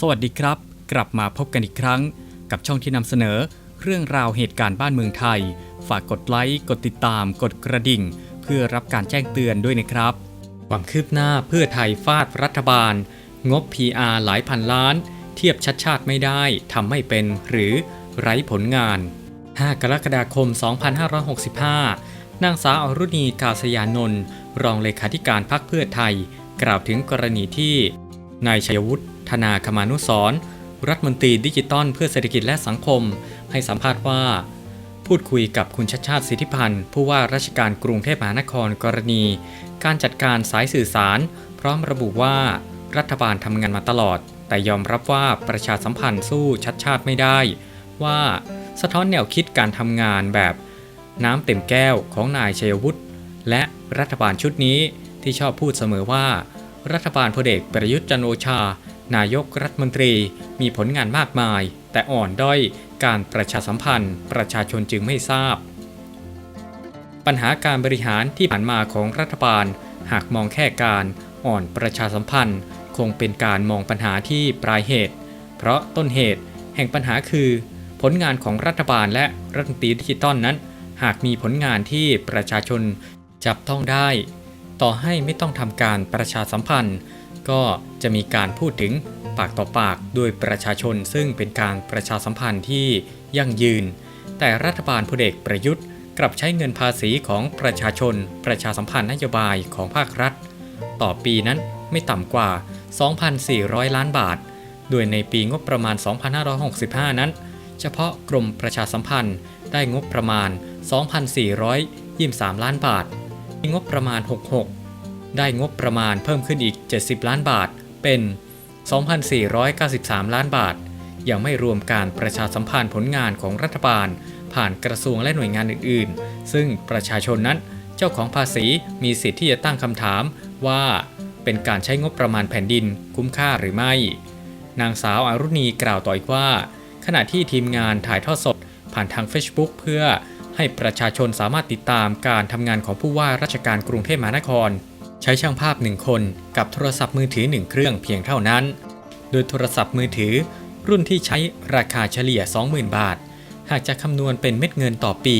สวัสดีครับ กลับมาพบกันอีกครั้ง กับช่องที่นำเสนอ เรื่องราวเหตุการณ์บ้านเมืองไทย ฝากกดไลค์กดติดตาม กดกระดิ่ง เพื่อรับการแจ้งเตือนด้วยนะครับ ความคืบหน้าเพื่อไทยฟาดรัฐบาล งบ PR หลายพันล้าน เทียบชัดชาติไม่ได้ทำไม่เป็นหรือไร้ผลงาน 5 กรกฎาคม 2565 นางสาวอรุณีกาศยานนท์รองเลขาธิการพรรคเพื่อไทย กล่าวถึงกรณีที่นายชัยวุฒิ ธนาคมานุสรรัฐมนตรีดิจิตอลเพื่อเศรษฐกิจและสังคม ให้สัมภาษณ์ว่า พูดคุยกับคุณชัดชาติสิทธิพันธ์ ผู้ว่าราชการกรุงเทพมหานครกรณี การจัดการสายสื่อสาร พร้อมระบุว่ารัฐบาลทำงานมาตลอด แต่ยอมรับว่าประชาสัมพันธ์สู้ชัดชาติไม่ได้ ว่าสะท้อนแนวคิดการทำงานแบบ น้ำเต็มแก้วของนายชัยวุฒิและรัฐบาลชุดนี้ที่ชอบพูดเสมอว่า รัฐบาลพลเอกประยุทธ์จันโอชา นายกรัฐมนตรีมีผลงานมากมาย แต่อ่อนด้อยการประชาสัมพันธ์ ประชาชนจึงไม่ทราบ ปัญหาการบริหารที่ผ่านมาของรัฐบาล หากมองแค่การอ่อนประชาสัมพันธ์ คงเป็นการมองปัญหาที่ปลายเหตุ เพราะต้นเหตุแห่งปัญหาคือ ผลงานของรัฐบาลและรัฐมนตรีดิจิตอลนั้น หากมีผลงานที่ประชาชนจับต้องได้ ต่อให้ไม่ต้องทำการประชาสัมพันธ์ ก็ จะมีการพูดถึงปากต่อปากโดยประชาชน ซึ่งเป็นการประชาสัมพันธ์ที่ยั่งยืน แต่รัฐบาลพลเอกประยุทธ์ กลับใช้เงินภาษีของประชาชน ประชาสัมพันธ์นโยบายของภาครัฐ ต่อปีนั้นไม่ต่ำกว่า 2,400 ล้านบาท โดยในปีงบประมาณ 2565 นั้น เฉพาะกรมประชาสัมพันธ์ได้งบประมาณ 2,423 ล้านบาทงบประมาณ 66 ได้งบประมาณเพิ่มขึ้นอีก 70 ล้านบาท เป็น 2,493 ล้านบาท ยังไม่รวมการประชาสัมพันธ์ผลงานของรัฐบาล ผ่านกระทรวงและหน่วยงานอื่น ๆ ซึ่งประชาชนนั้นเจ้าของภาษีมีสิทธิ์ที่จะตั้งคำถามว่าเป็นการใช้งบประมาณแผ่นดินคุ้มค่าหรือไม่ นางสาวอารุณีกล่าวต่ออีกว่า ขณะที่ทีมงานถ่ายทอดสด ผ่านทาง Facebook เพื่อให้ประชาชนสามารถติดตามการทำงานของผู้ว่าราชการกรุงเทพมหานคร ใช้ช่างภาพหนึ่งคนกับโทรศัพท์มือถือหนึ่งเครื่องเพียงเท่านั้น โดยโทรศัพท์มือถือ รุ่นที่ใช้ราคาเฉลี่ย 20,000 บาท หากจะคำนวณเป็นเม็ดเงินต่อปี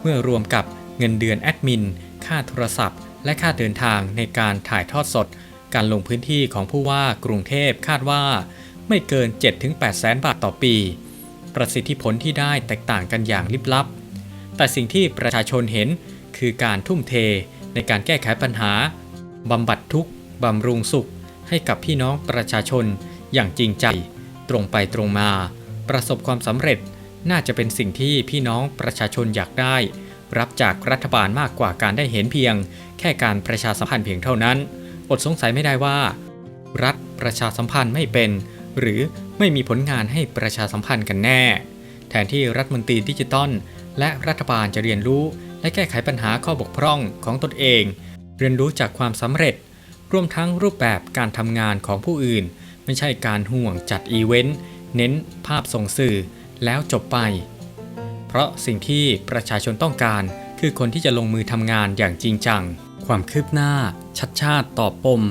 เมื่อรวมกับเงินเดือนแอดมิน ค่าโทรศัพท์ และค่าเดินทางในการถ่ายทอดสด การลงพื้นที่ของผู้ว่ากรุงเทพคาดว่า ไม่เกิน 7-8แสนบาทต่อปี ประสิทธิผลที่ได้แตกต่างกันอย่างลิบลับ แต่สิ่งที่ประชาชนเห็นคือการทุ่มเทในการแก้ไขปัญหา บำบัดทุกข์บำรุงสุข ให้กับพี่น้องประชาชนอย่างจริงใจ ตรงไปตรงมา ประสบความสำเร็จน่าจะเป็นสิ่งที่พี่น้องประชาชนอยากได้ รับจากรัฐบาลมากกว่าการได้เห็นเพียง แค่การประชาสัมพันธ์เพียงเท่านั้น อดสงสัยไม่ได้ว่า รัฐประชาสัมพันธ์ไม่เป็น หรือไม่มีผลงานให้ประชาสัมพันธ์กันแน่ แทนที่รัฐมนตรีดิจิตอลและรัฐบาลจะเรียนรู้ และแก้ไขปัญหาข้อบกพร่องของตนเอง เรียนรู้จากความสำเร็จ รวมทั้งรูปแบบการทำงานของผู้อื่น ไม่ใช่การห่วงจัดอีเวนต์ เน้นภาพส่งสื่อ แล้วจบไป เพราะสิ่งที่ประชาชนต้องการ คือคนที่จะลงมือทำงานอย่างจริงจัง ความคืบหน้า ชัดชาติตอบปม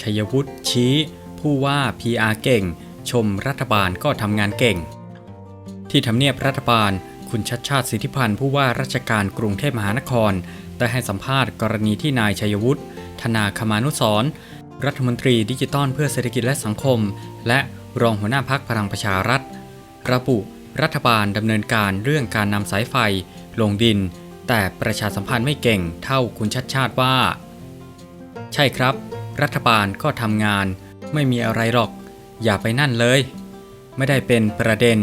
ชัยวุฒิชี้ ผู้ว่า PR เก่ง ชมรัฐบาลก็ทำงานเก่ง ที่ทำเนียบรัฐบาลคุณชัดชาติสิทธิพันธ์ผู้ว่าราชการกรุงเทพมหานคร ได้ให้สัมภาษณ์กรณีที่นายชัยวุฒิธนาคมานุสรรัฐมนตรีดิจิตอลเพื่อเศรษฐกิจและสังคม และรองหัวหน้าพักพลังประชารัฐ ระบุรัฐบาลดำเนินการเรื่องการนำสายไฟ ลงดิน แต่ประชาสัมพันธ์ไม่เก่งเท่าคุณชัดชาติว่า ใช่ครับ รัฐบาลก็ทำงาน ไม่มีอะไรหรอก อย่าไปนั่นเลย ไม่ได้เป็นประเด็น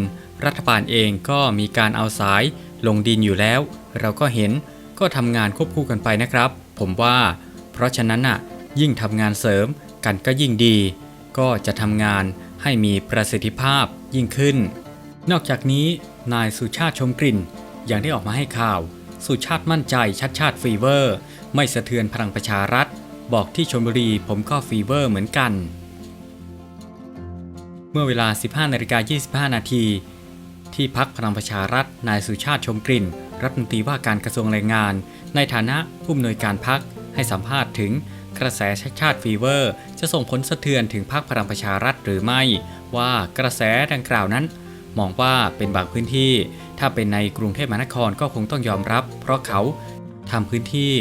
รัฐบาลเองก็มีการเอาสายลงดินอยู่แล้ว เราก็เห็น ก็ทำงานควบคู่กันไปนะครับ ผมว่า เพราะฉะนั้นน่ะยิ่งทำงานเสริมกันก็ยิ่งดี ก็จะทำงานให้มีประสิทธิภาพยิ่งขึ้น นอกจากนี้นายสุชาติชมกลิ่นยังได้ออกมาให้ข่าว สุชาติมั่นใจชัดชาติฟีเวอร์ ไม่สะเทือนพลังประชารัฐ บอกที่ชลบุรีผมก็ฟีเวอร์เหมือนกัน เมื่อเวลา 15นาฬิกา25 นาทีที่พักพลังประชารัฐนายสุชาติชมกลิ่น รัฐมนตรีว่าการกระทรวงแรงงาน ในฐานะผู้อำนวยการพักให้สัมภาษณ์ถึงกระแสชัดชาติฟีเวอร์ จะส่งผลสะเทือนถึงพรรคพลังประชารัฐหรือไม่ ว่ากระแสดังกล่าวนั้น มองว่าเป็นบางพื้นที่ ถ้าเป็นในกรุงเทพมหานครก็คงต้องยอมรับ เพราะเขาทำพื้นที่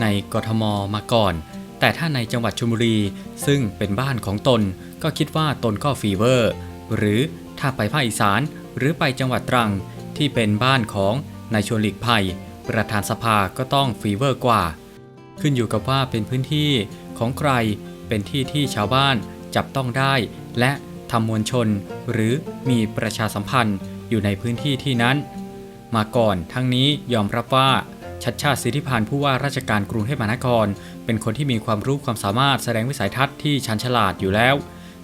ในกทมมาก่อน แต่ถ้าในจังหวัดชลบุรี ซึ่งเป็นบ้านของตน ก็คิดว่าตนก็ฟีเวอร์ หรือถ้าไปภาคอีสานหรือไปจังหวัดตรังที่เป็นบ้านของ นายชวนหลีกภัย ประธานสภาก็ต้องฟีเวอร์กว่า ขึ้นอยู่กับว่าเป็นพื้นที่ของใครเป็นที่ที่ชาวบ้านจับต้องได้ และทำมวลชน หรือมีประชาสัมพันธ์อยู่ในพื้นที่ที่นั้น มาก่อนทั้งนี้ยอมรับว่าชัดชาติสิทธิพันธ์ผู้ว่าราชการกรุงเทพมหานคร เป็นคนที่มีความรู้ความสามารถแสดงวิสัยทัศน์ที่ชันฉลาดอยู่แล้ว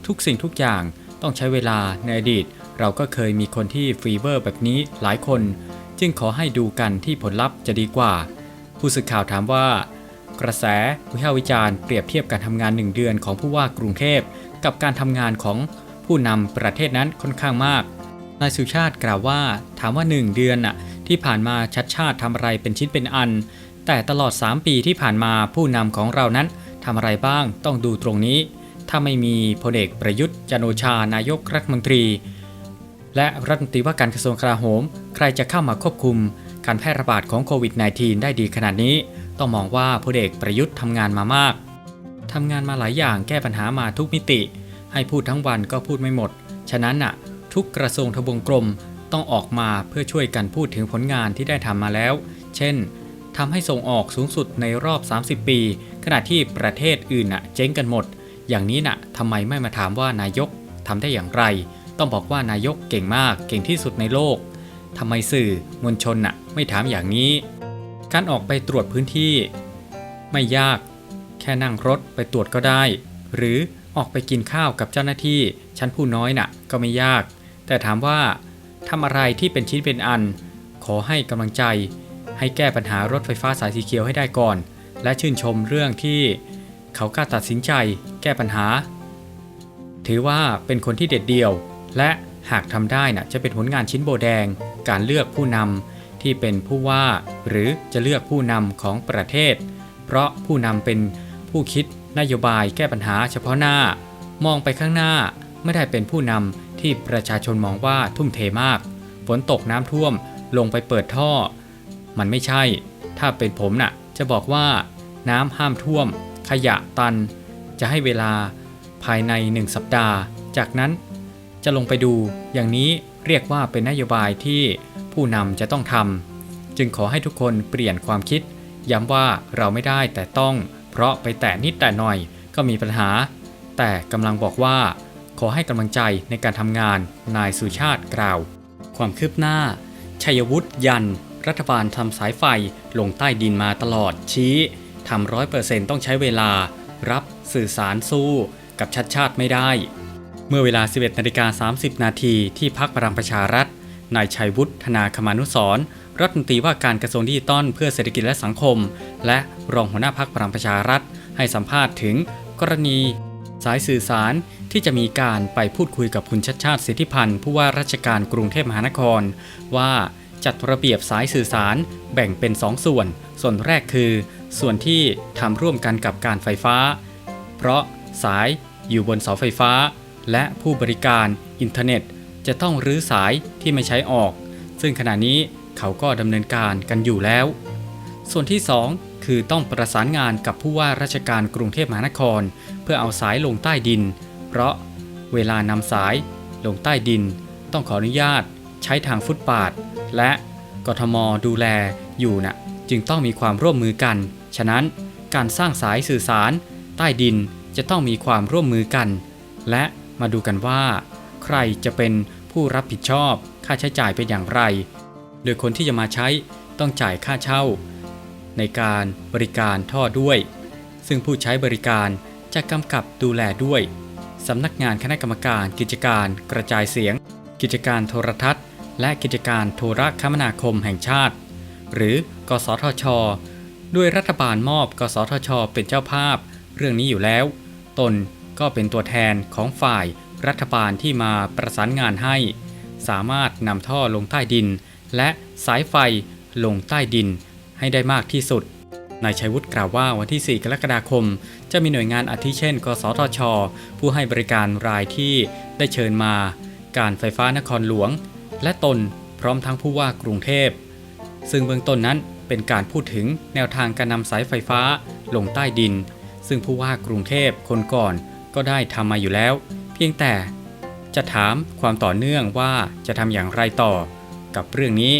ทุกสิ่งทุกอย่างต้องใช้เวลาในอดีต เราก็เคยมีคนที่ฟีเวอร์แบบนี้หลายคน จึงขอให้ดูกันที่ผลลัพธ์จะดีกว่า ผู้สื่อข่าวถามว่า กระแสวิพากษ์วิจารณ์เปรียบเทียบการทำงาน1เดือนของผู้ว่ากรุงเทพ กับการทำงานของผู้นำประเทศนั้นค่อนข้างมากนายสุชาติกล่าวว่า ถามว่า 1 เดือนน่ะที่ผ่านมาชัดชาติทำอะไรเป็นชิ้นเป็นอัน แต่ตลอด 3 ปีที่ผ่านมาผู้นำของเรานั้นทำอะไรบ้างต้องดูตรงนี้ ถ้าไม่มีพลเอกประยุทธ์จันโอชานายกรัฐมนตรี และรัฐมนตรีว่าการกระทรวงกลาโหม ใครจะเข้ามาควบคุม การแพร่ระบาดของโควิด -19 ได้ดีขนาดนี้ ต้องมองว่าพลเอกประยุทธ์ทำงานมามากทำงานมาหลายอย่างแก้ปัญหามาทุกมิติ ให้พูดทั้งวันก็พูดไม่หมด ฉะนั้นน่ะ ทุกกระทรวงทบวงกรมต้องออกมาเพื่อช่วยกันพูดถึงผลงานที่ได้ทำมาแล้ว เช่นทำให้ส่งออกสูงสุดในรอบ 30 ปี ขณะที่ประเทศอื่นน่ะเจ๊งกันหมด อย่างนี้น่ะทำไมไม่มาถามว่านายกทำได้อย่างไร ต้องบอกว่านายกเก่งมากเก่งที่สุดในโลกทำไมสื่อมวลชนน่ะไม่ถามอย่างนี้ การออกไปตรวจพื้นที่ ไม่ยาก แค่นั่งรถไปตรวจก็ได้ หรือออกไปกินข้าวกับเจ้าหน้าที่ชั้นผู้น้อยน่ะก็ไม่ยาก แต่ถามว่าทำอะไรที่เป็นชิ้นเป็นอัน ขอให้กำลังใจ ให้แก้ปัญหารถไฟฟ้าสายสีเขียวให้ได้ก่อน และชื่นชมเรื่องที่เขากล้าตัดสินใจ แก้ปัญหา ถือว่าเป็นคนที่เด็ดเดี่ยว และหากทำได้น่ะจะเป็นผลงานชิ้นโบแดง การเลือกผู้นำที่เป็นผู้ว่า หรือจะเลือกผู้นำของประเทศ เพราะผู้นำเป็นผู้คิดนโยบายแก้ปัญหาเฉพาะหน้า มองไปข้างหน้าไม่ได้เป็นผู้นำที่ประชาชนมองว่าทุ่มเทมาก ฝนตกน้ำท่วมลงไปเปิดท่อ มันไม่ใช่ ถ้าเป็นผมน่ะจะบอกว่าน้ำห้ามท่วม ขยะตัน จะให้เวลาภายใน1สัปดาห์ จากนั้น จะลงไปดูอย่างนี้เรียกว่าเป็นนโยบายที่ผู้นำจะต้องทำจึงขอให้ทุกคนเปลี่ยนความคิด ย้ำว่าเราไม่ได้แต่ต้อง เพราะไปแตะนิดแต่หน่อยก็มีปัญหา แต่กำลังบอกว่า ขอให้กำลังใจในการทำงานนายสุชาติกล่าว ความคืบหน้า ชัยวุฒิยัน รัฐบาลทำสายไฟลงใต้ดินมาตลอดชี้ทำร้อยเปอร์เซ็นต์ต้องใช้เวลา รับสื่อสารสู้ กับชัดชาติไม่ได้ เมื่อเวลา 11นาฬิกา30 นาทีที่พักพลังประชารัฐ นายชัยวุฒิธนาคมานุสรรัฐมนตรีว่าการกระทรวงดิจิทัลเพื่อเศรษฐกิจและสังคม และรองหัวหน้าพักพลังประชารัฐ ให้สัมภาษณ์ถึงกรณี สายสื่อสารที่จะมีการไปพูดคุยกับคุณชัดชาติสิทธิพันธ์ผู้ว่าราชการกรุงเทพมหานคร ว่าจัดระเบียบสายสื่อสารแบ่งเป็น 2ส่วน ส่วนแรกคือ ส่วนที่ทำร่วมกันกับการไฟฟ้า เพราะสายอยู่บนเสาไฟฟ้า และผู้บริการอินเทอร์เน็ต จะต้องรื้อสายที่ไม่ใช้ออก ซึ่งขณะนี้เขาก็ดำเนินการกันอยู่แล้ว ส่วนที่ 2 คือต้องประสานงานกับผู้ว่าราชการกรุงเทพมหานคร เพื่อเอาสายลงใต้ดิน เพราะเวลานำสายลงใต้ดิน ต้องขออนุญาตใช้ทางฟุตปาดและกทมดูแลอยู่นะ่ะจึงต้องมีความร่วมมือกัน ฉะนั้นการสร้างสายสื่อสาร ใต้ดินจะต้องมีความร่วมมือกัน และ มาดูกันว่า ใครจะเป็นผู้รับผิดชอบค่าใช้จ่ายเป็นอย่างไร โดยคนที่จะมาใช้ต้องจ่ายค่าเช่า ในการบริการท่อด้วย ซึ่งผู้ใช้บริการจะกำกับดูแลด้วยสำนักงานคณะกรรมการกิจการกระจายเสียง กิจการโทรทัศน์ และกิจการโทรคมนาคมแห่งชาติ หรือกสทช ด้วยรัฐบาลมอบ กสทช เป็นเจ้าภาพ เรื่องนี้อยู่แล้ว ตน ก็เป็นตัวแทนของฝ่ายรัฐบาลที่มาประสานงานให้ สามารถนำท่อลงใต้ดิน และสายไฟลงใต้ดินให้ได้มากที่สุดนายชัยวุฒิกล่าวว่าวันที่ 4 กรกฎาคม จะมีหน่วยงานอาทิเช่น กสทช ผู้ให้บริการรายที่ได้เชิญมา การไฟฟ้านครหลวง และตนพร้อมทั้งผู้ว่ากรุงเทพ ซึ่งเบื้องต้นนั้นเป็นการพูดถึงแนวทางการนำสายไฟฟ้าลงใต้ดิน ซึ่งผู้ว่ากรุงเทพคนก่อน ก็ได้ทำมาอยู่แล้ว เพียงแต่จะถามความต่อเนื่องว่าจะทำอย่างไรต่อกับเรื่องนี้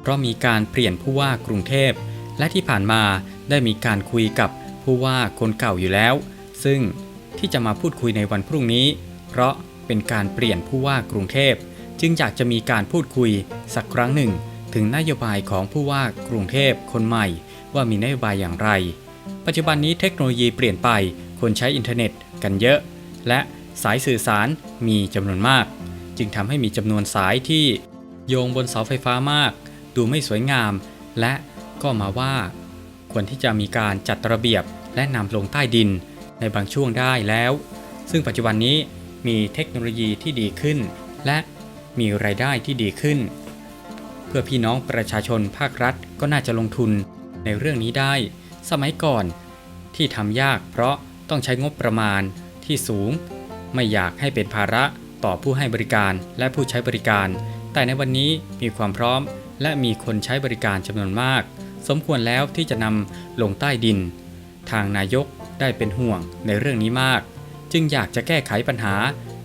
เพราะมีการเปลี่ยนผู้ว่ากรุงเทพ และที่ผ่านมาได้มีการคุยกับผู้ว่าคนเก่าอยู่แล้ว ซึ่งที่จะมาพูดคุยในวันพรุ่งนี้ เพราะเป็นการเปลี่ยนผู้ว่ากรุงเทพ จึงอยากจะมีการพูดคุยสักครั้งหนึ่ง ถึงนโยบายของผู้ว่ากรุงเทพคนใหม่ ว่ามีนโยบายอย่างไร ปัจจุบันนี้เทคโนโลยีเปลี่ยนไปคนใช้อินเทอร์เน็ต กันเยอะ และสายสื่อสารมีจำนวนมาก จึงทำให้มีจำนวนสายที่โยงบนเสาไฟฟ้ามาก ดูไม่สวยงาม และก็มาว่า ควรที่จะมีการจัดระเบียบและนำลงใต้ดินในบางช่วงได้แล้ว ซึ่งปัจจุบันนี้มีเทคโนโลยีที่ดีขึ้น และมีรายได้ที่ดีขึ้น เพื่อพี่น้องประชาชนภาครัฐก็น่าจะลงทุนในเรื่องนี้ได้ สมัยก่อนที่ทำยากเพราะ ต้องใช้งบประมาณที่สูง ไม่อยากให้เป็นภาระต่อผู้ให้บริการและผู้ใช้บริการ แต่ในวันนี้มีความพร้อม และมีคนใช้บริการจำนวนมาก สมควรแล้วที่จะนำลงใต้ดิน ทางนายกได้เป็นห่วงในเรื่องนี้มาก จึงอยากจะแก้ไขปัญหา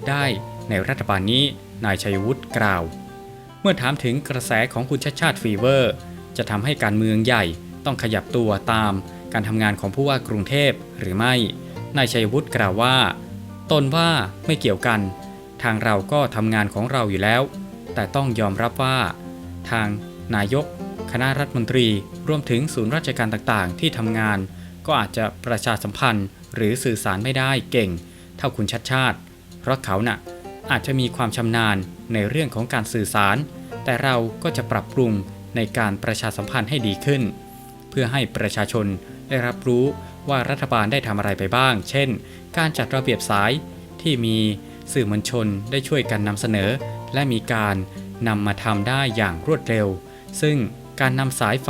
ได้ในรัฐบาลนี้นายชัยวุฒิกล่าว เมื่อถามถึงกระแสของคุณชาติชาติฟีเวอร์ จะทำให้การเมืองใหญ่ต้องขยับตัวตามการทำงานของผู้ว่ากรุงเทพหรือไม่ นายชัยวุฒิกล่าวว่า ตนว่าไม่เกี่ยวกัน ทางเราก็ทำงานของเราอยู่แล้ว แต่ต้องยอมรับว่า ทางนายก คณะรัฐมนตรี รวมถึงศูนย์ราชการต่างๆ ที่ทำงาน ก็อาจจะประชาสัมพันธ์ หรือสื่อสารไม่ได้เก่ง เท่าคุณชัดชาติ เพราะเขาน่ะอาจจะมีความชำนาญในเรื่องของการสื่อสาร แต่เราก็จะปรับปรุงในการประชาสัมพันธ์ให้ดีขึ้น เพื่อให้ประชาชนได้รับรู้ ว่ารัฐบาลได้ทำอะไรไปบ้าง เช่น การจัดระเบียบสายที่มีสื่อมวลชนได้ช่วยกันนำเสนอ และมีการนำมาทำได้อย่างรวดเร็ว ซึ่งการนำสายไฟ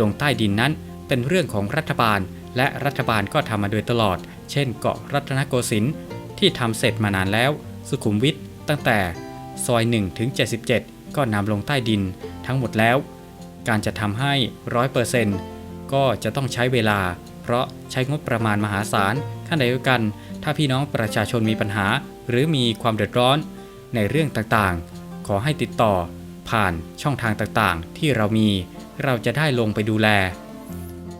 ลงใต้ดินนั้น เป็นเรื่องของรัฐบาล และรัฐบาลก็ทำมาโดยตลอด เช่น เกาะรัตนโกสินทร์ที่ทำเสร็จมานานแล้ว สุขุมวิทตั้งแต่ซอย1ถึง77 ก็นำลงใต้ดินทั้งหมดแล้ว การจะทำให้100%ก็จะต้องใช้เวลา เพราะใช้งบประมาณมหาศาลขณะเดียวกัน ถ้าพี่น้องประชาชนมีปัญหา หรือมีความเดือดร้อน ในเรื่องต่างๆ ขอให้ติดต่อ ผ่านช่องทางต่างๆ ที่เรามี เราจะได้ลงไปดูแล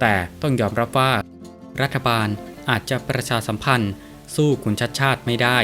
แต่ต้องยอมรับว่า รัฐบาลอาจจะประชาสัมพันธ์ สู้คุณชัดชาติไม่ได้